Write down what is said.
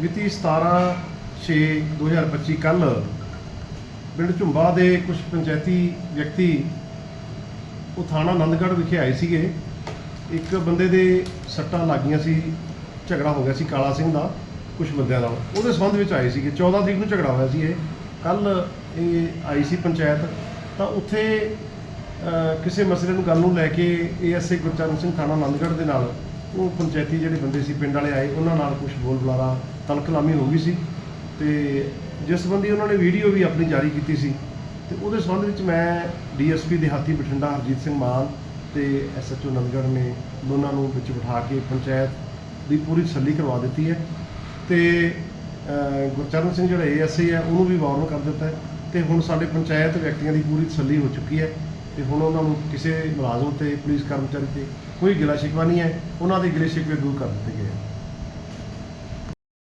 ਮਿਤੀ 17 6 2025 ਕੱਲ ਪਿੰਡ ਝੁੰਬਾ ਦੇ ਕੁਝ ਪੰਚਾਇਤੀ ਵਿਅਕਤੀ ਉਹ ਥਾਣਾ ਆਨੰਦਗੜ੍ਹ ਵਿਖੇ ਆਏ ਸੀਗੇ। ਇੱਕ ਬੰਦੇ ਦੇ ਸੱਟਾਂ ਲੱਗੀਆਂ ਸੀ, ਝਗੜਾ ਹੋ ਗਿਆ ਸੀ ਕਾਲਾ ਸਿੰਘ ਦਾ ਕੁਝ ਬੰਦਿਆਂ ਨਾਲ ਉਹਦੇ ਸੰਬੰਧ ਵਿੱਚ ਆਏ ਸੀਗੇ। 14 ਤਰੀਕ ਨੂੰ ਝਗੜਾ ਹੋਇਆ ਸੀ ਇਹ। ਕੱਲ ਇਹ ਆਈ ਸੀ ਪੰਚਾਇਤ। ਤਾਂ ਉੱਥੇ ਕਿਸੇ ਮਸਲੇ ਨੂੰ ਗੱਲ ਨੂੰ ਲੈ ਕੇ ਏਐਸਏ ਗੁਰਚਰਨ ਸਿੰਘ ਥਾਣਾ ਆਨੰਦਗੜ੍ਹ ਦੇ ਨਾਲ ਉਹ ਪੰਚਾਇਤੀ ਜਿਹੜੇ ਬੰਦੇ ਸੀ, ਪਿੰਡ ਵਾਲੇ ਆਏ, ਉਹਨਾਂ ਨਾਲ ਕੁਝ ਬੋਲ ਬੁਲਾਰਾ ਤਲਕਲਾਮੀ ਹੋ ਗਈ ਸੀ। ਤੇ ਜਿਸ ਸੰਬੰਧੀ ਉਹਨਾਂ ਨੇ ਵੀਡੀਓ ਵੀ ਆਪਣੀ ਜਾਰੀ ਕੀਤੀ ਸੀ। ਤੇ ਉਹਦੇ ਸੰਬੰਧ ਵਿੱਚ ਮੈਂ ਡੀਐਸਪੀ ਦਿਹਾਤੀ ਬਠਿੰਡਾ, ਹਰਜੀਤ ਸਿੰਘ ਮਾਨ ਤੇ ਐਸਐਚਓ ਨੰਦਗੜ੍ਹ ਨੇ ਦੋਨਾਂ ਨੂੰ ਵਿੱਚ ਬਿਠਾ ਕੇ ਪੰਚਾਇਤ ਦੀ ਪੂਰੀ ਤਸੱਲੀ ਕਰਵਾ ਦਿੱਤੀ ਹੈ। ਤੇ ਗੁਰਚਰਨ ਸਿੰਘ ਜਿਹੜਾ ਏਐਸਆਈ ਹੈ, ਉਹਨੂੰ ਵੀ ਵਾਰਨ ਕਰ ਦਿੱਤਾ ਹੈ। ਤੇ ਹੁਣ ਸਾਡੇ ਪੰਚਾਇਤ ਵਿਅਕਤੀਆਂ ਦੀ ਪੂਰੀ ਤਸੱਲੀ ਹੋ ਚੁੱਕੀ ਹੈ। ਤੇ ਹੁਣ ਉਹਨਾਂ ਨੂੰ ਕਿਸੇ ਮੁਲਾਜ਼ਮ ਤੇ ਪੁਲਿਸ ਕਰਮਚਾਰੀ ਤੇ ਕੋਈ ਗਿਲਾ ਸ਼ਿਕਵਾ ਨਹੀਂ ਹੈ। ਉਹਨਾਂ ਦੇ ਗਿਲੇ ਸ਼ਿਕਵੇ ਦੂਰ ਕਰ ਦਿੱਤੇ ਗਏ ਹੈ